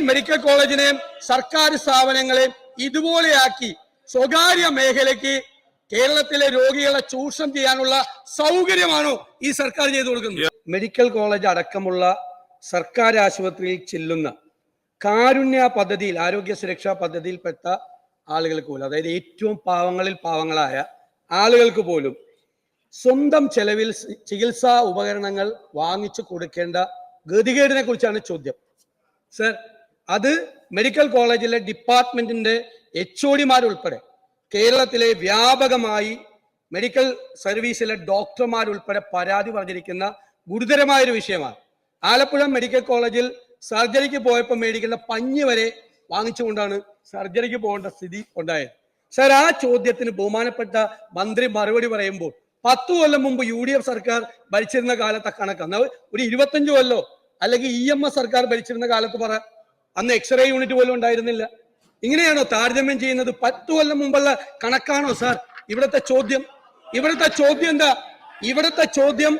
Medical കോളേജിനെ സർക്കാർ സ്ഥാപനങ്ങളെയും ഇതുപോലെയാക്കി സ്വകാര്യ മേഖലയ്ക്ക് കേരളത്തിലെ രോഗികളെ ചൂഷണം ചെയ്യാനുള്ള സൗകര്യമാണോ ഈ സർക്കാർ ചെയ്തു കൊടുക്കുന്നത്. മെഡിക്കൽ കോളേജ് അടക്കമുള്ള സർക്കാർ ആശുപത്രിയിൽ ചെല്ലുന്ന കാരുണ്യ പദ്ധതിയിൽ ആരോഗ്യ സുരക്ഷാ പദ്ധതിയിൽപ്പെട്ട ആളുകൾക്ക് പോലും അതായത് ഏറ്റവും പാവങ്ങളിൽ പാവങ്ങളായ ആളുകൾക്ക് പോലും സ്വന്തം ചെലവിൽ ചികിത്സാ ഉപകരണങ്ങൾ വാങ്ങിച്ചു കൊടുക്കേണ്ട ഗതികേടിനെ കുറിച്ചാണ് ചോദ്യം. സർ അത് മെഡിക്കൽ കോളേജിലെ ഡിപ്പാർട്ട്മെന്റിന്റെ എച്ച് ഒടിമാരുൾപ്പെടെ കേരളത്തിലെ വ്യാപകമായി മെഡിക്കൽ സർവീസിലെ ഡോക്ടർമാരുൾപ്പെടെ പരാതി പറഞ്ഞിരിക്കുന്ന ഗുരുതരമായൊരു വിഷയമാണ്. ആലപ്പുഴ മെഡിക്കൽ കോളേജിൽ സർജറിക്ക് പോയപ്പോൾ മേടിക്കുന്ന പഞ്ഞി വരെ വാങ്ങിച്ചുകൊണ്ടാണ് സർജറിക്ക് പോകേണ്ട സ്ഥിതി ഉണ്ടായത്. സർ ആ ചോദ്യത്തിന് ബഹുമാനപ്പെട്ട മന്ത്രി മറുപടി പറയുമ്പോൾ പത്തു കൊല്ലം മുമ്പ് യു ഡി എഫ് സർക്കാർ ഭരിച്ചിരുന്ന കാലത്തെ കണക്ക് അന്ന് ഒരു ഇരുപത്തഞ്ചു കൊല്ലോ അല്ലെങ്കിൽ ഇ എം എസ് സർക്കാർ ഭരിച്ചിരുന്ന കാലത്ത് പറ അന്ന് എക്സ്റേ യൂണിറ്റ് പോലും ഉണ്ടായിരുന്നില്ല. ഇങ്ങനെയാണോ താരതമ്യം ചെയ്യുന്നത്? പത്തു കൊല്ലം മുമ്പുള്ള കണക്കാണോ സാർ ഇവിടുത്തെ ചോദ്യം. ഇവിടുത്തെ ചോദ്യം എന്താ? ഇവിടുത്തെ ചോദ്യം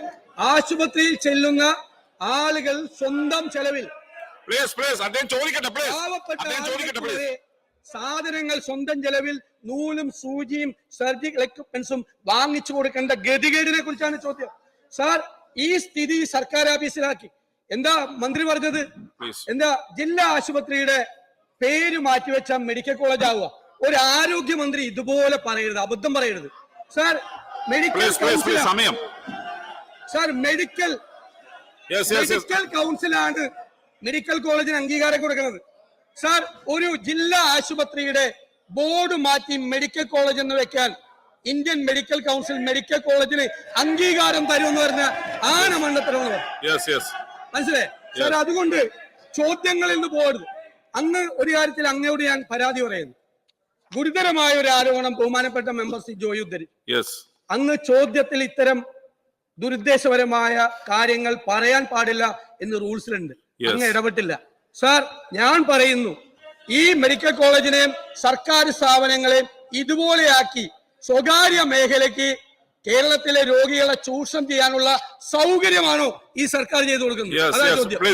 ആശുപത്രിയിൽ ചെല്ലുന്ന ആളുകൾ സ്വന്തം ചെലവിൽ. സാധനങ്ങൾ സ്വന്തം ചെലവിൽ നൂലും സൂചിയും സർജിക്കൽ എക്യുപ്മെന്റ്സും വാങ്ങിച്ചു കൊടുക്കേണ്ട ഗതികേടിനെ കുറിച്ചാണ് ചോദ്യം. സാർ ഈ സ്ഥിതി സർക്കാർ ഓഫീസിലാക്കി എന്താ മന്ത്രി പറഞ്ഞത്? എന്താ ജില്ലാ ആശുപത്രിയുടെ പേര് മാറ്റിവെച്ച മെഡിക്കൽ കോളേജ് ആവുക. ഒരു ആരോഗ്യമന്ത്രി ഇതുപോലെ പറയരുത് അബദ്ധം പറയരുത്. സാർ മെഡിക്കൽ കൗൺസിൽ സമയം. സാർ മെഡിക്കൽ മെഡിക്കൽ കൗൺസിലാണ് മെഡിക്കൽ കോളേജിന് അംഗീകാരം കൊടുക്കുന്നത്. സാർ ഒരു ജില്ലാ ആശുപത്രിയുടെ ബോർഡ് മാറ്റി മെഡിക്കൽ കോളേജ് എന്ന് വെക്കാൻ ഇന്ത്യൻ മെഡിക്കൽ കൗൺസിൽ മെഡിക്കൽ കോളേജിന് അംഗീകാരം തരുമെന്ന് പറഞ്ഞ ആണ് മണ്ടത്തരമെന്ന് മനസ്സിലെ മനസ്സിലായേ? സാർ അതുകൊണ്ട് ചോദ്യങ്ങളിൽ നിന്ന് പോകരുത്. അന്ന് ഒരു കാര്യത്തിൽ അങ്ങയോട് ഞാൻ പരാതി പറയുന്നു. ഗുരുതരമായ ഒരു ആരോപണം ബഹുമാനപ്പെട്ട മെമ്പർ സി ജോയി ഉദ്ധരി. അങ്ങ് ചോദ്യത്തിൽ ഇത്തരം ദുരുദ്ദേശപരമായ കാര്യങ്ങൾ പറയാൻ പാടില്ല എന്ന് റൂൾസിലുണ്ട്. അങ്ങ് ഇടപെട്ടില്ല. സാർ ഞാൻ പറയുന്നു ഈ മെഡിക്കൽ കോളേജിനെയും സർക്കാർ സ്ഥാപനങ്ങളെയും ഇതുപോലെയാക്കി സ്വകാര്യ മേഖലയ്ക്ക് കേരളത്തിലെ രോഗികളെ ചൂഷണം ചെയ്യാനുള്ള സൗകര്യമാണോ ഈ സർക്കാർ ചെയ്തു കൊടുക്കുന്നത്? അതാണ് ചോദ്യം.